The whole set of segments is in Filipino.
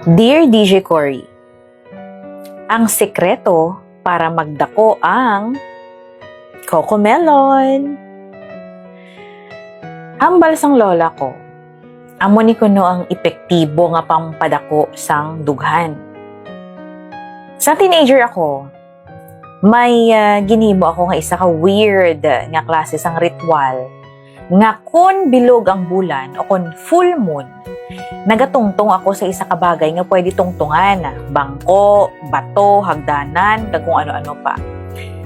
Dear DJ Cory, ang sekreto para magdako ang Coco Melon. Hambal sang lola ko. Amo ni kuno ang epektibo nga pampadako sang dughan. Sa teenager ako, may ah, ginhimo ako nga isa ka weird nga klase sang ritual nga kun bilog ang bulan o kun full moon nagatungtong ako sa isa ka bagay nga pwede tungtungan. Bangko, bato, hagdanan, kag kung ano-ano pa.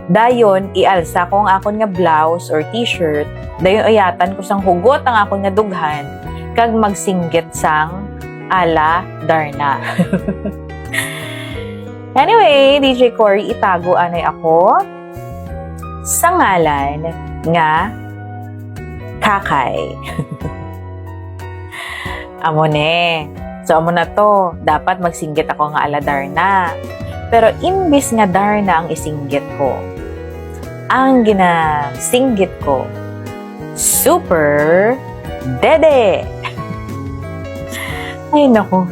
Dayon, ialsa ko ang akon nga blouse or t-shirt, dayon ayatan ko sang hugot ang akon nga dughan, kag magsinggit sang ala Darna. anyway, DJ Cory, itago anay ako sa ngalan nga Kakay. Amo ne. So, amo na to. Dapat magsinggit ako nga ala Darna. Pero imbis nga Darna ang isinggit ko, ang ginasinggit ko, Super Dede! Ay, nako.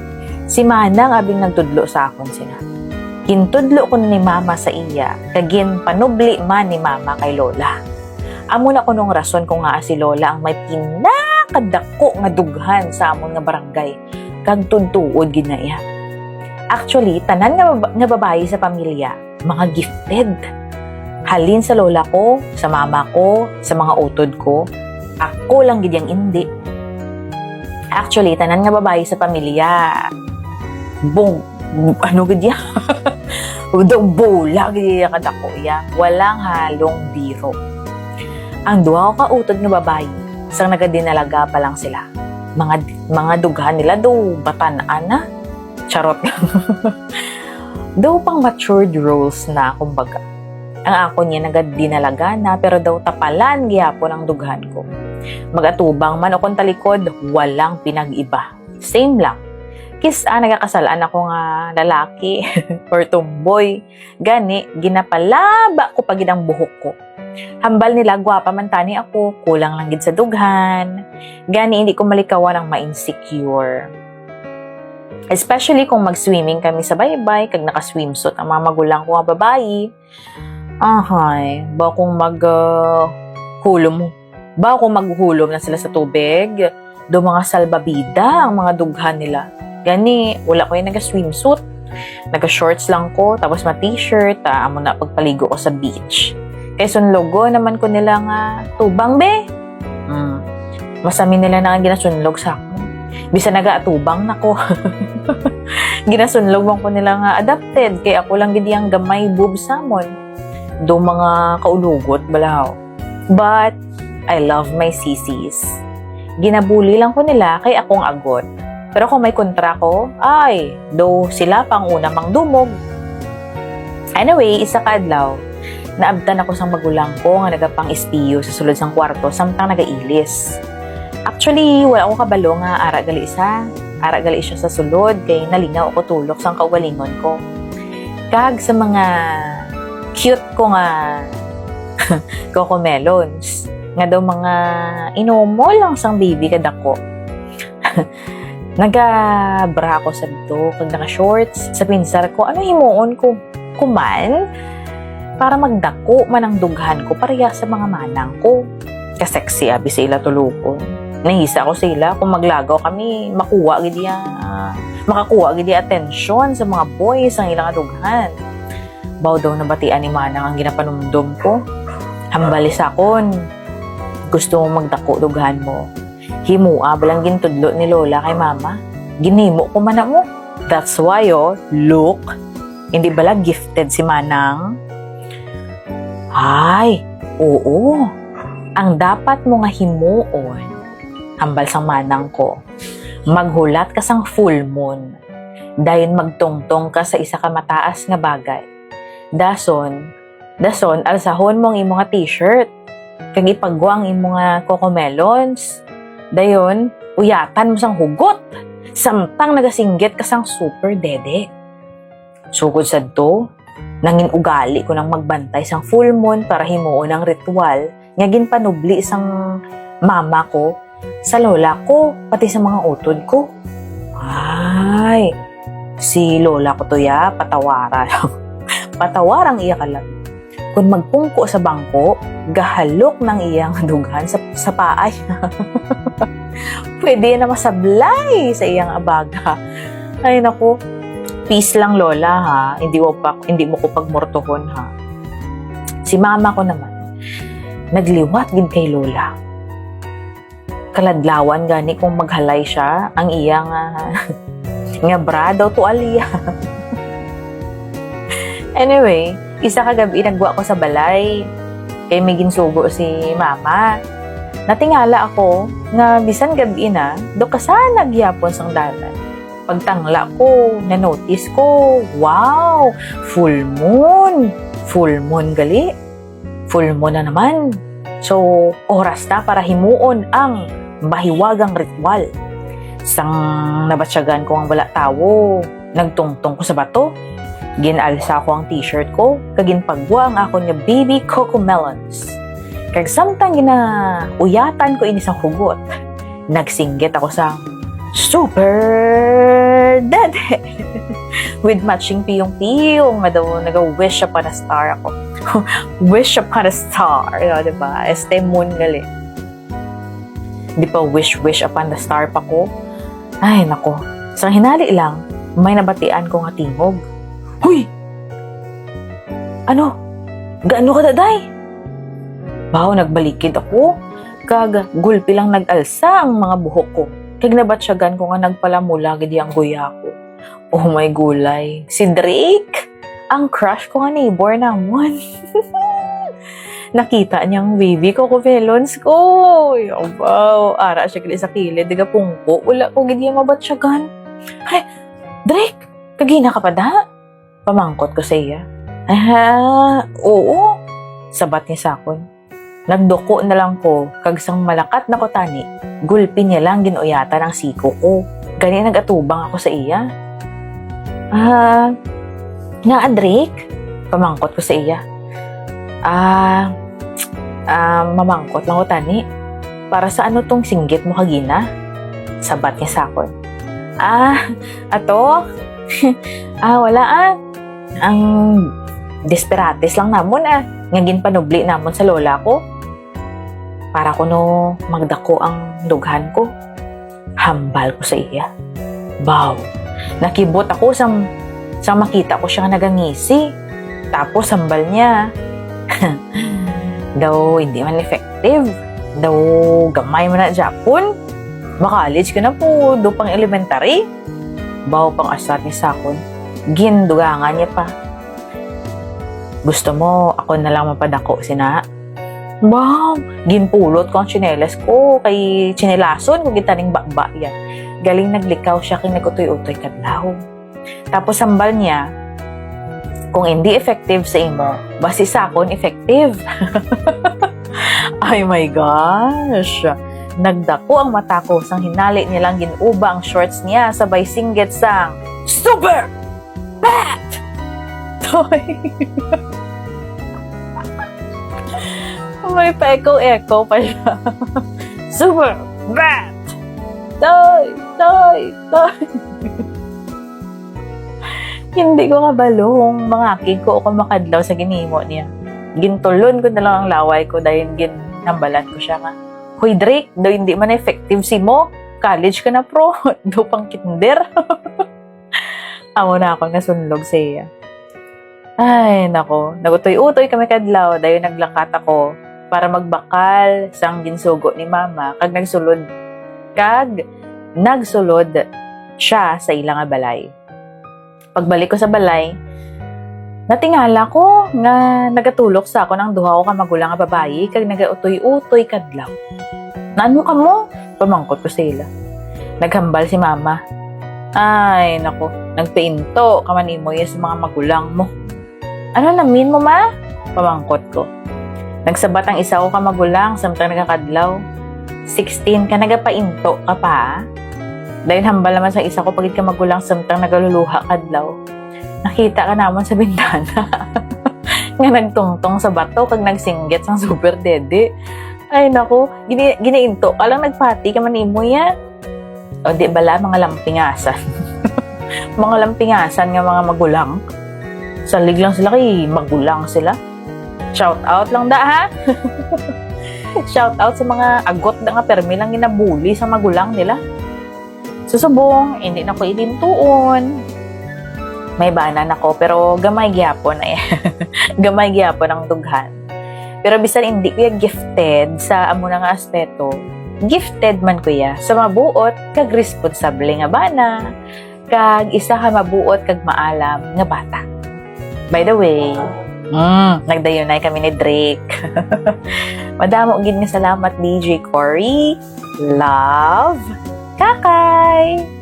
Si Manang abing nagtudlo sa akon sina. Kintudlo ko ni Mama sa iya, kagin panubli man ni Mama kay Lola. Amo na ko nung rason kung nga si Lola ang may pinakadako nga dughan sa amon nga barangay kag tuntuod ginaya. Actually, tanan nga, baba- nga babae sa pamilya, mga gifted. Halin sa lola ko, sa mama ko, sa mga utod ko, ako lang gid yang hindi. Actually, tanan nga babae sa pamilya, bong, ano gid ya? Daw bola gid kadako ya. Walang halong biro. Ang duha ko kautod nga babae, sang nagadinalaga pa lang sila. Mga mga dughan nila daw batanaan na. Charot lang. daw pang matured roles na, kumbaga. Ang ako niya nagadinalaga na, pero daw tapalan gihapon ang dughan ko. Magatubang man o kung talikod, walang pinag-iba. Same lang. Kis ah, nagakasalaan ako nga lalaki or tumboy. Gani, ginapalaba ko pag ang buhok ko. Hambal nila, gwapa man tani ako, kulang lang gid sa dughan. Gani, hindi ko malikawan ang ma-insecure. Especially kung mag-swimming kami sa baybay, kag naka-swimsuit ang mga magulang ko nga babae. Ahay, ba kung mag uh, hulom, ba kung maghulom na sila sa tubig, do mga salbabida ang mga dughan nila. Gani, wala ko yung naga-swimsuit. Naga-shorts lang ko, tapos ma-t-shirt, ah, amo na pagpaligo ko sa beach. Kaya sunlogo naman ko nila nga tubang be. Mm. Masami nila na nga ginasunlog sa ako. Bisa naga-atubang na ko. Ginasunlog man ko nila nga adapted. Kaya ako lang gidi ang gamay boob samon. Do mga kaulugot balaw. But, I love my sisis. Ginabuli lang ko nila kay akong agot. Pero kung may kontra ko, ay, do sila pang una mang dumog. Anyway, isa kadlaw, naabdan ako sa magulang ko nga nagapang espiyo sa sulod sang kwarto samtang nagailis. Actually, wala akong kabalo nga ara gali isa. Ara gali siya sa sulod kay nalingaw ako tulok sang kaugalingon ko. Kag sa mga cute ko nga coco melons nga daw mga inumo lang sang baby kadako. Naga-bra ako sa dito, kag naka-shorts. Sa pinsar ko, ano himuon ko? Kuman? Para magdako man ang dughan ko pareha sa mga manang ko. Kasexy abi sila tulukon. Nahisa ko sila kung maglagaw kami, makuha gid ya, makakuha gid atensyon sa mga boys ang ilang dughan. Baw daw na batian ni manang ang ginapanumdom ko. Hambalis akon. Gusto mo magdako dughan mo. Himua balang gintudlo ni Lola kay Mama. Ginimo ko man mo. That's why, oh, look. Hindi bala gifted si Manang? Ay, oo. Ang dapat mo nga himuon, hambal sang manang ko, maghulat ka sang full moon. Dayon magtungtong ka sa isa ka mataas nga bagay. Dason, dason, alsahon mong imo nga t-shirt. Kag ipagwang imo nga cocomelons. Dayon, uyatan mo sang hugot. Samtang nagasinggit ka sang super dede. Sugod sa to, nangin ugali ko nang magbantay sang full moon para himuon ang ritual nga ginpanubli sang mama ko sa lola ko pati sa mga utod ko. Ay, Si lola ko to ya, patawara lang. Patawarang iya ka lang. Kung magpungko sa bangko, gahalok ng iyang dughan sa, sa paay. Pwede na masablay sa iyang abaga. Ay naku, peace lang lola ha. Hindi mo, pa, hindi mo ko pagmortohon ha. Si mama ko naman, nagliwat gid kay lola. Kaladlawan gani kung maghalay siya ang iyang ah, nga bra daw to aliya. anyway, isa ka gabi nagwa ko sa balay. Kay may ginsugo si mama. Natingala ako nga bisan gabi na, do ka sa nagyapon sang dalan. Pagtangla ko, na-notice ko, wow, full moon. Full moon gali. Full moon na naman. So, oras na para himuon ang mahiwagang ritual. Sang nabatsyagan ko ang wala tawo, nagtungtong ko sa bato. Ginalsa ko ang t-shirt ko, kaginpagwa ang ako nga baby coco melons. Kag samtang gina uyatan ko ini sa hugot, nagsinggit ako sa super daddy with matching piyong-piyong nga daw nag-wish upon a star ako. wish upon a star, no, diba? Este moon gali. Di pa wish-wish upon the star pa ko. Ay, nako. Sa hinali lang, may nabatian ko nga tingog. Huy! Ano? Gaano ka daday? Baho, nagbalikid ako. Kag, gulpi lang nag-alsa ang mga buhok ko. Kag nabatsyagan ko nga nagpalamula gidi ang guya ko. Oh my gulay. Si Drake! Ang crush ko nga neighbor namon. Nakita niyang baby ko ko velons ko. Wow, ara siya kili sa kilid. Diga pungko. Wala ko gidi ang mabatsyagan. Ay, Drake! Kagina ka pa da? Pamangkot ko sa iya. Ah, oo. Sabat niya sa akon. Nagduko na lang ko, kagsang malakat na ko tani, gulpin niya lang ginuyata ng siko ko. Gani nagatubang ako sa iya. Ah, nga Drake? Pamangkot ko sa iya. Ah, ah, mamangkot lang ko tani. Para sa ano tong singgit mo kagina? Sabat niya sa akon. Ah, ato? ah, wala ah. Ang desperates lang namon ah. Ngagin panubli namon sa lola ko. Para ko no magdako ang dughan ko. Hambal ko sa iya. Wow. Nakibot ako sa, sa makita ko siya nagangisi. Tapos hambal niya. daw hindi man effective. Daw gamay mo na Japon. Makalage ko na po. Do pang elementary. Baw pang asat ni Sakon. Gindugangan niya pa. Gusto mo, ako na lang mapadako, sina? Wow! Ginpulot ko ang tsinelas ko kay tsinellason kung gitaning bakba yan. Galing naglikaw siya kay nagutoy-utoy kadlaw. Tapos sambal niya, kung hindi effective sa imo, basi sa akon effective. Ay my gosh! Nagdako ang mata ko sang hinali nilang ginuba ang shorts niya sabay singgit sang Super! Bat! Toy! May pa-echo-echo pa siya. Super! Bat! Toy! Toy! Toy! Hindi ko kabalong mga aking ko ako makadlaw sa ginimo niya. Gintulon ko na lang ang laway ko dahil ginambalan ko siya nga. Hoy Drake, do hindi man effective si mo. College ka na pro. do pang kinder. Amo na ako nasunlog sa iya. Ay, nako. Nagutoy-utoy kami kadlaw dahil naglakat ako para magbakal sang ginsugo ni mama kag nagsulod kag nagsulod siya sa ilang nga balay. Pagbalik ko sa balay, natingala ko nga nagatulok sa ako ng duha ko ka magulang nga babayi kag nagautoy-utoy kadlaw. Naano ka mo? Pamangkot ko sila. Naghambal si mama. Ay, nako, nagpainto ka man mo sa mga magulang mo. Ano namin mo ma? Pamangkot ko. Nagsabat ang isa ko ka magulang samtang nagakadlaw. 16 ka nagapainto ka pa. ah? Dahil hambal naman sa isa ko pagit ka magulang samtang nagaluluha kadlaw. Nakita ka naman sa bintana. nga nagtungtong sa bato kag nagsinggit sang super dede. Ay naku, gini, giniinto ka lang nagpati ka man imo ya. O di bala mga lampingasan. mga lampingasan nga mga magulang. Salig lang sila kay magulang sila. Shout out lang da ha. Shout out sa mga agot na nga permi lang ginabuli sa magulang nila. Susubong, hindi na ko ilintuon. May banan ako, pero gamay gyapon ay gamay gyapon ang dughan. Pero bisan hindi kuya gifted sa amo nga aspeto, gifted man kuya sa mabuot kag responsable nga bana, kag isa ka mabuot kag maalam nga bata. By the way, mm, nagdayunay kami ni Drake. Madamo gid nga salamat DJ Cory. Love. Kakay.